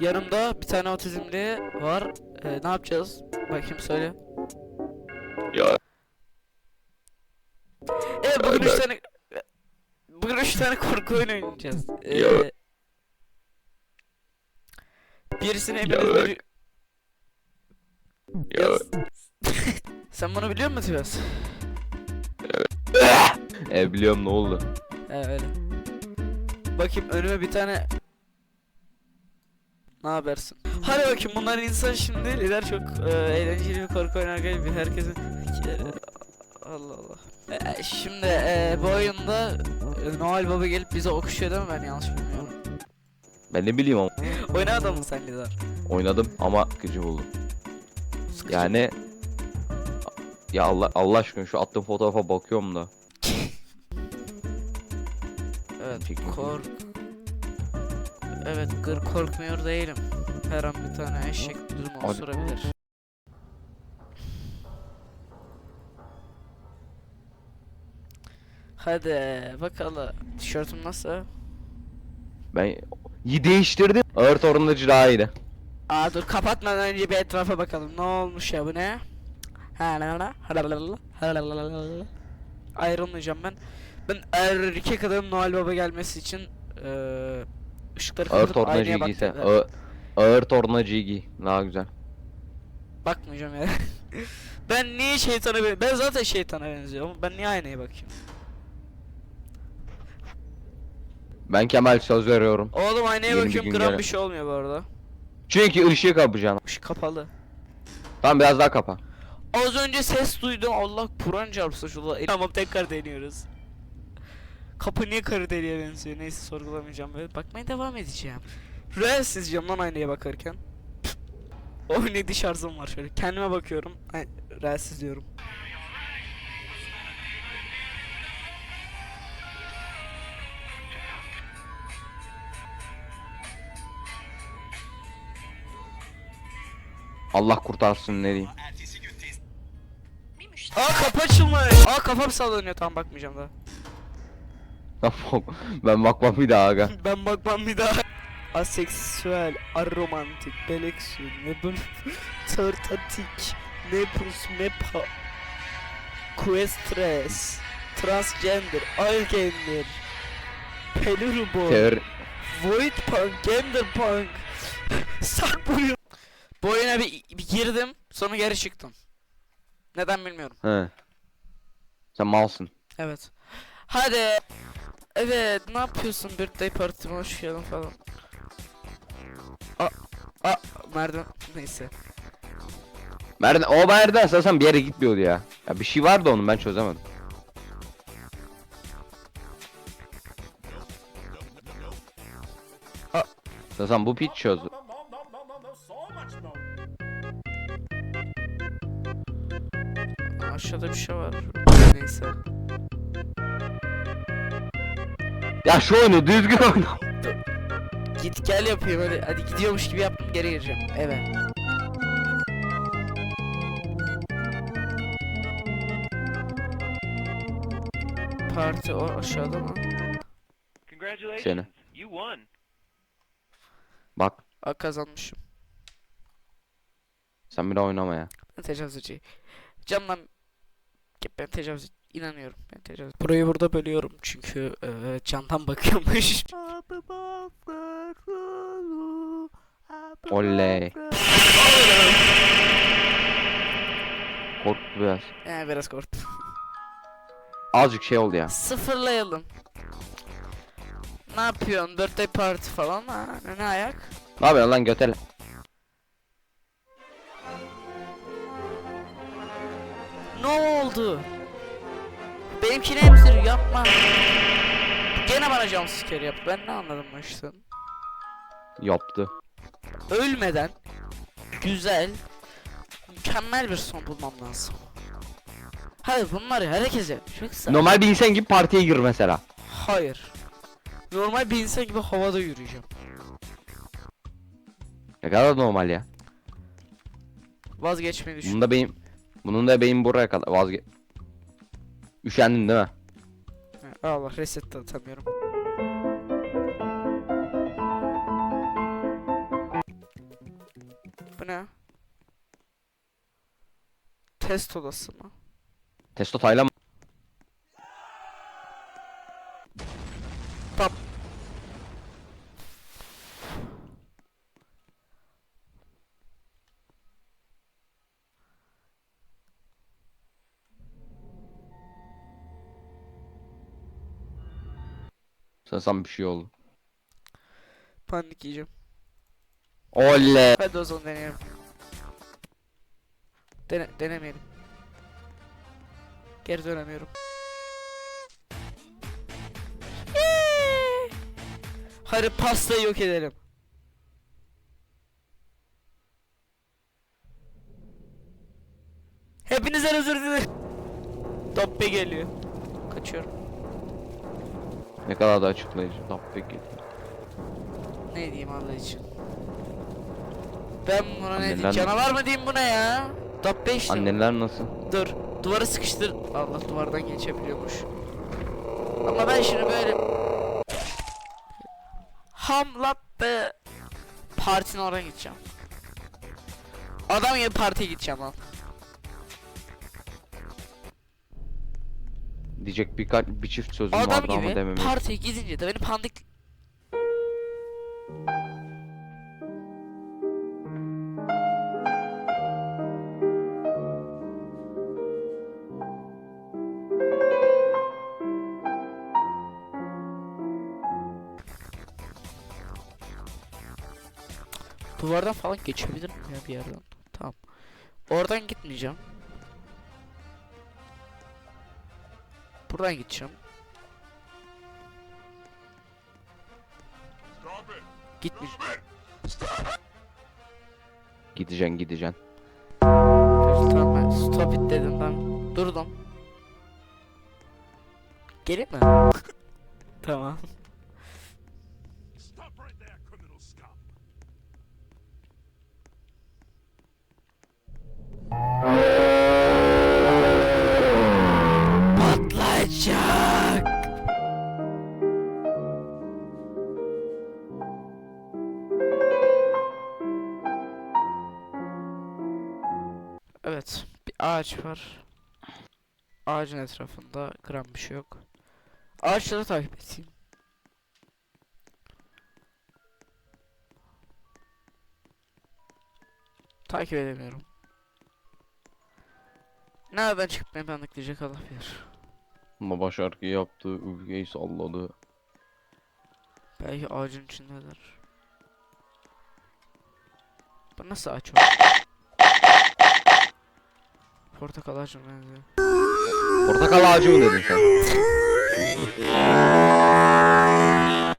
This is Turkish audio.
yanımda bir tane otizmli var. Ee, ne yapacağız? Bakayım söyle. Ya Evet bugün üç Evet. tane bugün üç tane korku oyunu oynayacağız. Ee, Ya. birisini Ya. hepiniz bili- ya Sen bunu biliyor musun Tibas? e, biliyorum ne oldu. He öyle. Bakayım önüme bir tane ne habersin? Hadi bakayım bunlar insan şimdi lider çok e, eğlenceli bir korku oynarken bir herkesin Allah Allah. E, şimdi e, bu oyunda e, Noel Baba gelip bize okşuyor değil mi ben yanlış bilmiyorum. Ben ne bileyim ama Oynadın mı sen lider? oynadım ama gıcı buldum. Sıkıcı. Yani ya Allah Allah aşkına şu attığım fotoğrafa bakıyorum da. Evet Çekmek kork. Evet gır korkmuyor değilim. Her an bir tane eşek düzüm osurabilir. Hadi bakalım. Tişörtüm nasıl? Ben iyi değiştirdim. Ağır daha iyiydi. Aa dur kapatmadan önce bir etrafa bakalım. Ne olmuş ya bu ne? Ayrılmayacağım ben. Ben erkek adamın Noel Baba gelmesi için eee ışıkları Ağır kapatıp aynaya tornacıyı giyse. baktım. Ağır, ağır tornacıyı giy. Daha güzel. Bakmayacağım ya. ben niye şeytana ben ben zaten şeytana benziyorum. Ben niye aynaya bakayım? Ben Kemal söz veriyorum. Oğlum aynaya Yeni bir bakıyorum gün gram bir şey olmuyor bu arada. Çünkü ışığı kapacaksın. Işık kapalı. Tamam biraz daha kapa. Az önce ses duydum. Allah Kur'an çarpsın şurada. Tamam tekrar deniyoruz. Kapı niye karı deliğe benziyor? Neyse sorgulamayacağım böyle. Bakmaya devam edeceğim. İzleyeceğim lan aynaya bakarken. o ne diş var şöyle. Kendime bakıyorum. Ay, diyorum. Allah kurtarsın ne diyeyim. Aa kapı açılmış. Aa kafam sallanıyor. Tamam bakmayacağım daha. Ben bakmam bir daha aga. ben bakmam bir daha. Aseksüel, aromantik, beleksü, ne bu tırtatik, ne pus, ne pa... Questres, transgender, algender, pelurubo, Teori... void punk, gender punk, sarp oyun. Bu oyuna bir, bir girdim, sonra geri çıktım. Neden bilmiyorum. He. Sen malsın. Evet. Hadi. Evet, ne yapıyorsun birthday partime hoş geldin falan. Aa, aa, merdiven neyse. Merdan, o Merdan esasen bir yere gitmiyordu ya. Ya bir şey vardı onun ben çözemedim. Esasen bu piç çözdü. Aşağıda bir şey var. Neyse. Ya şu oyunu düzgün oyna. Git gel yapayım hadi. Hadi gidiyormuş gibi yaptım geri gireceğim. Evet. Parti o aşağıda mı? Seni. you won. Bak Aa kazanmışım. sen bir daha oynama ya. Ben tecavüzcü. Camdan ben tecavüz inanıyorum. Ben tecavüz. Burayı burada bölüyorum çünkü e, camdan bakıyormuş. Oley. Korktu biraz. Ee, biraz korktum. Azıcık şey oldu ya. Sıfırlayalım. Ne yapıyorsun? Birthday party falan ha? Ne, ne ayak? Ne yapıyorsun lan götele? Ne oldu? Benimkini emziriyor yapma. Gene bana jumpscare yaptı. Ben ne anladım bu işten? Yaptı. Ölmeden güzel mükemmel bir son bulmam lazım. Hayır bunları herkese yoksa Normal bir insan gibi partiye gir mesela. hayır. Normal bir insan gibi havada yürüyeceğim. Ne kadar normal ya. Vazgeçmeyi düşün. Bunun da benim bunun da benim buraya kadar vazge Üşendin değil mi? Ha, Allah reset de atamıyorum. Bu ne? Test odası mı? Testo Taylan Sanırsam bir şey oldu. Panik yiyeceğim. Oley. Hadi o zaman deneyelim. Dene denemeyelim. Geri dönemiyorum. Hadi pastayı yok edelim. Hepinizden özür dilerim. Doppe geliyor. Kaçıyorum. Ne kadar da açıklayıcı. Tamam peki. Ne diyeyim Allah için. Ben buna ne diyeyim? Canavar mı diyeyim buna ya? İşte. bu. Anneler nasıl? Dur. Duvara sıkıştır. Allah duvardan geçebiliyormuş. Ama ben şimdi böyle hamlap be partinin oraya gideceğim. Adam gibi partiye gideceğim lan. Diyecek birkaç bir çift sözüm Adam vardı ama gibi dememek. partiye gidince de beni pandik Duvardan falan geçebilir miyim ya bir yerden? Tamam. Oradan gitmeyeceğim. Buradan gideceğim. Gitmeyeceğim. Gideceksin gideceksin. Tamam ben stop it dedim ben. Durdum. Gelin mi? tamam. Ağaç var. Ağacın etrafında gram bir şey yok. Ağaçları takip edeyim. Takip edemiyorum. Nereden çıkıp beni paniklayacak Allah bilir. Baba şarkı yaptı, ülkeyi salladı. Belki ağacın içindedir. Bu nasıl ağaç? Portakal ağacına benziyor. Portakal ağacı mı dedin sen?